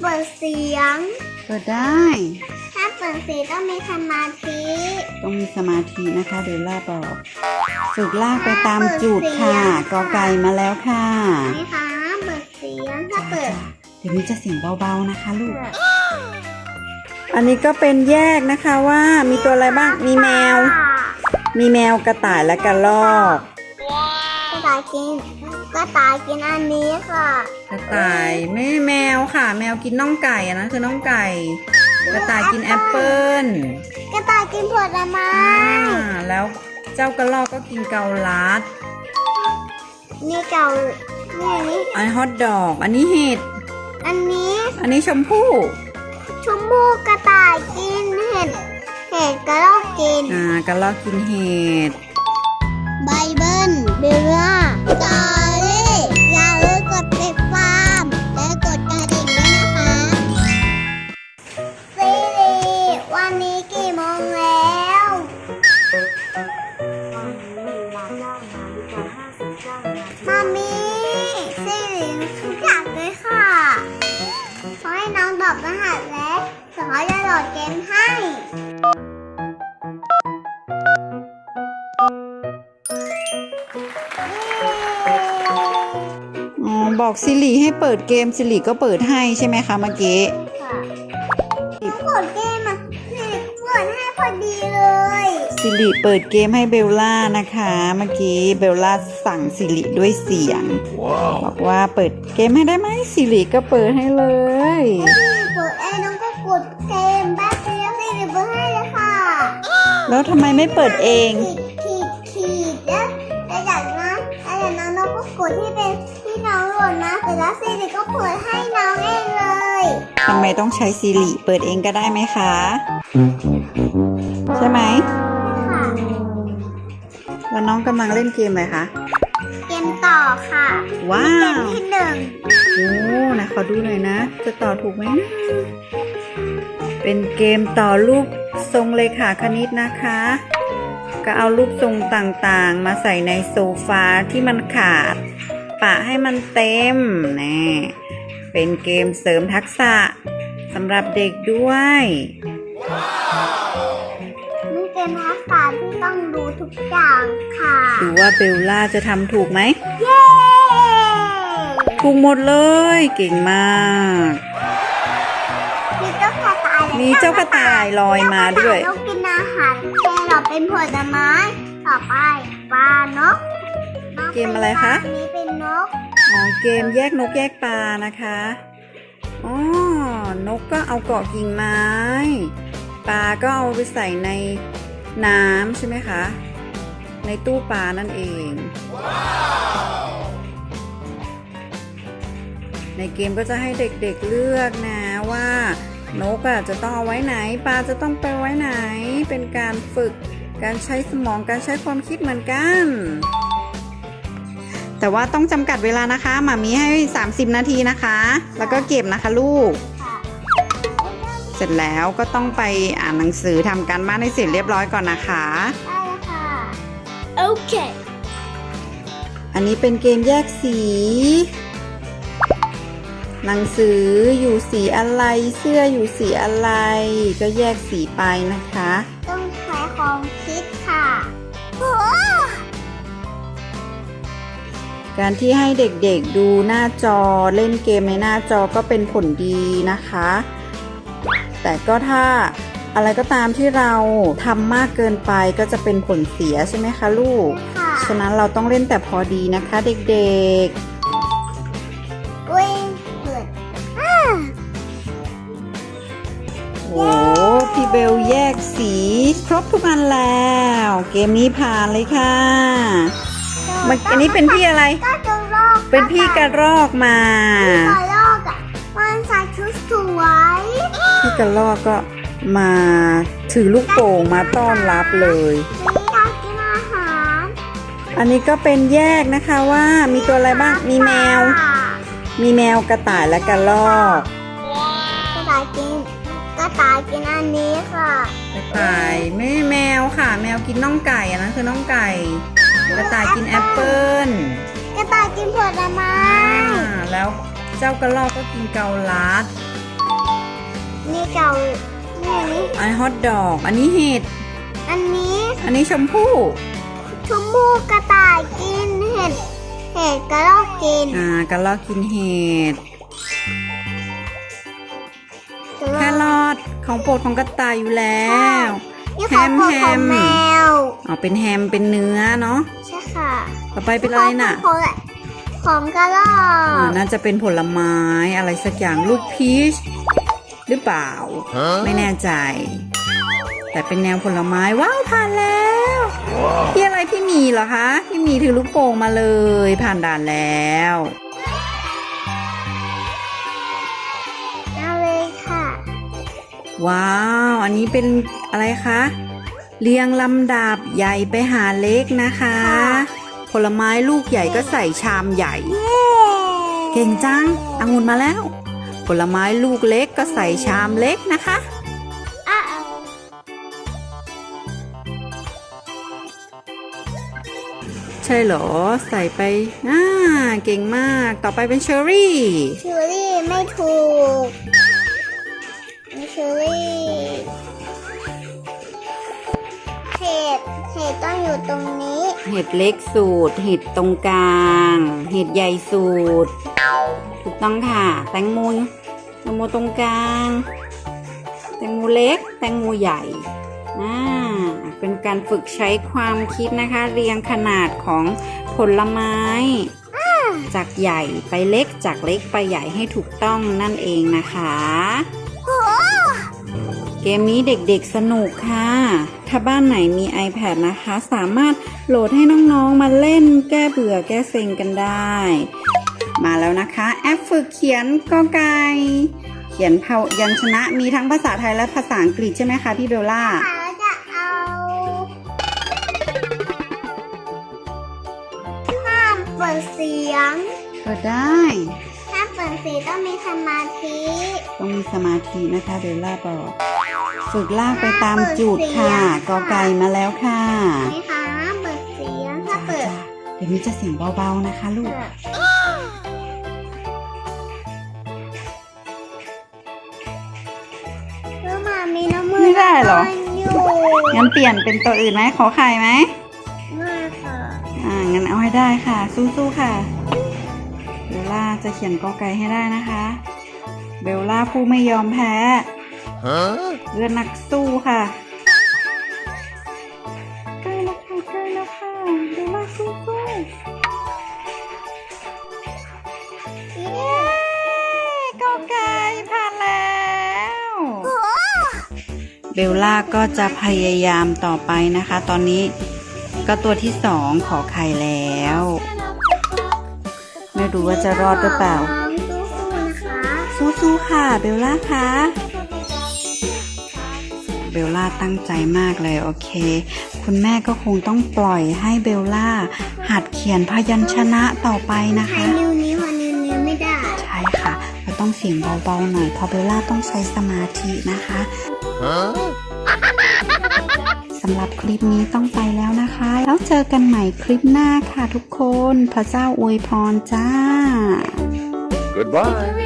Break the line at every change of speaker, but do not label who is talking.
เปิดเสียง
เปิดได้
ถ้าเปิดเสียงต้องมีสมาธิ
ต้องมีสมาธินะคะเบลล่าบอกฝึกลากไปตามจุดค่ะกอไก่มาแล้วค่ะ
นี่คะเปิดเสียงถ้าเปิด
เดี๋ยวนี้จะเสียงเบาๆนะคะลูก อันนี้ก็เป็นแยกนะคะว่ามีตัวอะไรบ้าง มีแมว มีแมวกระต่ายและกระรอก
กระต่ายกิน กระต่ายกินอันนี้ค่ะ
กระต่ายไม่แมวค่ะ แมวกินน่องไก่อันนั้นคือน่องไก่ กระต่ายกินแอปเปิ้ล
กระต่ายกินผลไม้
อ่าแล้วเจ้ากระรอกก็กินเกาลัด
นี่เก่านี่นี่
อันนฮอทดอก อันนี้เห็ด
อันนี้
อันนี้ชมพู่
ชมพูกระต่ายกินเห็ด เห็ดกระรอกกิน
อ่ากระรอกกินเห็ด
ไบเบิลเบลล่า ดเกมให้
อ๋อบอกซิริให้เปิดเกมซิริก็เปิดให้ใช่ไหมคะเมื่อกี้
ค่ะกดเกมอะนี่เปิดให้พอดีเลย
ซิริเปิดเกมให้เบลล่านะคะ เมื่อกี้เบลล่าสั่งซิริด้วยเสียง บอกว่าเปิดเกมให้ได้ไหมซิริก็เปิดให้เลย
เปิดไอ้น้อง เกมแป๊บเดียวนี่เปิดให้เลยค่ะ
แล้วทำไมไม่เปิดเอง
ขีดขีดขีดแล้วแล้วจากนั้นแล้วจากนั้นน้องก็กดที่เป็นที่น้องโหลดนะเสร็จแล้วซีรีก็เปิดให้น้องเองเลย
ทำไมต้องใช้ซิริเปิดเองก็ได้ไหมคะ ใช่ไหม
ค่ะ
แล้วน้องกำลังเล่นเกมอะไรคะ
เกมต่อค่ะ
ว้า
เกม
ว
ที่หนึ่ง
โอ้ไหนะขอดูหน่อยนะ จะต่อถูกไหมนะ เป็นเกมต่อรูปทรงเลขาคณิตนะคะ ก็เอารูปทรงต่างๆ มาใส่ในโซฟาที่มันขาด ปะให้มันเต็มนะเป็นเกมเสริมทักษะสำหรับเด็กด้วย
มีเกมทักษะที่ต้องดูทุกอย่างค่ะ
ดูว่าเบลล่าจะทำถูกไหม
เย้
ถูกหมดเลย เก่งมาก
มีเจ้าก ระต่ายและ
มีเจ้ากระต่ายลอยมาด้วย
เจ้ากระต่ายต้องกินอาหารแครอทเป็นผลไม้ ต่อไปปลานกนก
เกมอะไรคะ
อันนี้เป็นนก
อ๋อเกมแยกนกแยกปลานะคะอ๋อนกก็เอาเกาะกิ่งไม้ ปลาก็เอาไปใส่ในน้ำใช่ไหมคะ ในตู้ปลานั่นเอง ในเกมก็จะให้เด็กๆเลือกนะว่า นกอะจะต้องเอาไว้ไหน ปลาจะต้องไปไว้ไหน เป็นการฝึกการใช้สมองการใช้ความคิดเหมือนกัน แต่ว่าต้องจำกัดเวลานะคะหมามีให้ 30 นาทีนะคะ แล้วก็เก็บนะคะลูก
ค่ะ
เสร็จแล้วก็ต้องไปอ่านหนังสือทำการบ้านให้เสร็จเรียบร้อยก่อนนะคะ
ได้แล้วค่ะโอเค
อันนี้เป็นเกมแยกสี หนังสืออยู่สีอะไรเสื้ออยู่สีอะไร ก็แยกสีไปนะคะ
ต้องใช้ความคิดค่ะโอ้
การที่ให้เด็กๆดูหน้าจอเล่นเกมในหน้าจอก็เป็นผลดีนะคะ แต่ก็ถ้าอะไรก็ตามที่เราทำมากเกินไปก็จะเป็นผลเสียใช่ไหมคะลูก
ค่ะ
ฉะนั้นเราต้องเล่นแต่พอดีนะคะเด็ก
วิ่
ๆโอ้พี่เบลแยกสี ครบทุกอันแล้ว เกมนี้ผ่านเลยค่ะมันอันนี้เป็นพี่อะไร
ก็จะลอก
เป็นพี่กระรอกมา
กระลอกอะมันใส่ชุดสวย
พี่กระรอกก็มาถือลูกโป่งมาต้อนรับเลย
นี่อยากกินอาหาร
อันนี้ก็เป็นแยกนะคะว่ามีตัวอะไรบ้าง มีแมว
ค่ะ
มีแมวกระต่ายและกระรอก
กระต่ายกินก ระต่ายกินอันนี้ค่ะ
กระต่ายไม่แมวค่ะ แมวกินน่องไก่อันนั้นคือน่องไก่ กระต่ายกินแอปเปิ้ล
กระต่ายกินผลไม้
อ่าแล้วเจ้ากระรอกก็กินเกาลัด
นี่เก่านี่อันนี้
อันฮอทดอก อันนี้เห็ด
อันนี้
อันนี้ชมพู่
ชมพูกระต่ายกินเห็ดเห็ดกระรอกกิน
อ่ากระลอกกินเห็ด แค
รอก
รอทของโปรดของกระต่ายอยู่แล้ว
นี่ของโปรดของแมว
อ๋อเป็นแฮมเป็นเนื้อเนาะ
ใช่ค่ะ
ต่อไปเป็นอะไรน่ะ
ของของกระรอ
อ่ากน่าจะเป็นผลไม้อะไรสักอย่างลูกพีชหรือเปล่าไม่แน่ใจ แต่เป็นแนวผลไม้ว้าวผ่านแล้วพี่อะไรพี่หมีเหรอคะพี่หมีถือลูกโป่งมาเลย ผ่านด่านแล้ว ว้าว อันนี้เป็นอะไรคะ เรียงลำดับใหญ่ไปหาเล็กนะคะ ผลไม้ลูกใหญ่ก็ใส่ชามใหญ่ เก่งจังองุ่นมาแล้ว ผลไม้ลูกเล็กก็ใส่ชามเล็กนะคะ
อะ
ใช่เหรอ ใส่ไปอ่าเก่งมาก ต่อไปเป็นเชอร์รี่
เชอรี่ไม่ถูกนี่ เชอรี่เห็ดเห็ดต้องอยู่ตรงนี้
เห็ดเล็กสูตร เห็ดตรงกลาง เห็ดใหญ่สูตร ถูกต้องค่ะ แตงโมแตงโมตรงกลาง แตงโมเล็ก แตงโมใหญ่อ่าเป็นการฝึกใช้ความคิดนะคะ เรียงขนาดของผลไม้จากใหญ่ไปเล็กจากเล็กไปใหญ่ให้ถูกต้องนั่นเองนะคะ
โอ้
เกมนี้เด็กๆสนุกค่ะ ถ้าบ้านไหนมี iPad นะคะ สามารถโหลดให้น้องๆมาเล่นแก้เบื่อแก้เซ็งกันได้ มาแล้วนะคะ แอปฝึกเขียนกอไก่เขียนพยัญชนะมีทั้งภาษาไทยและภาษาอังกฤษใช่ไหมคะพี่เบลล่า
ขาจะเอาห้ามเปิดเสียง
ก็ได้
ห้า มเปิดเสียงต้องมีสมาธิ
ต้องมีสมาธินะคะเบลล่าบอกฝึกลากไปตามจุดค่ะกอไก่มาแล้วค่ะ
นี่ค่ะห้ามเปิดเสียงถ้าเปิด
เดี๋ยวนี้จะเสียงเบาๆนะคะลูก
แล้วมามีน้ำมือ
ไม่ได้เหรอ
อยู่
งั้นเปลี่ยนเป็นตัวอื่นไหมขอไข่ไหม
ไม่ค่ะ
อ่า งั้นเอาให้ได้ค่ะ สู้ๆค่ะ เบลล่าจะเขียนกอไก่ให้ได้นะคะ เบลล่าผู้ไม่ยอมแพ้เลือดนักสู้ค่ะใกล้แล้วค่ะใกล้แล้วค่ะ เบลล่าสู้ๆเย้กอไก่ผ่านแล้ว เบลล่าก็จะพยายามต่อไปนะคะ ตอนนี้ก็ตัวที่สองขอไข่แล้ว ไม่รู้ว่าจะรอดหรือเปล่า
สู้ๆนะคะ
สู้ๆค่ะ เบลล่าคะเบลล่าตั้งใจมากเลยโอเค คุณแม่ก็คงต้องปล่อยให้เบลล่า หัดเขียนพยัญชนะต่อไปนะ
ใช้
คะ
นิ้วนี้วันนิ้วนี้ไม่ได้
ใช่ค่ะเราต้องเสียงเบาๆหน่อยเพราะเบลล่าต้องใช้สมาธินะคะสำหรับคลิปนี้ต้องไปแล้วนะคะ แล้วเจอกันใหม่คลิปหน้าค่ะทุกคน พระเจ้าอวยพรจ้า
Goodbye.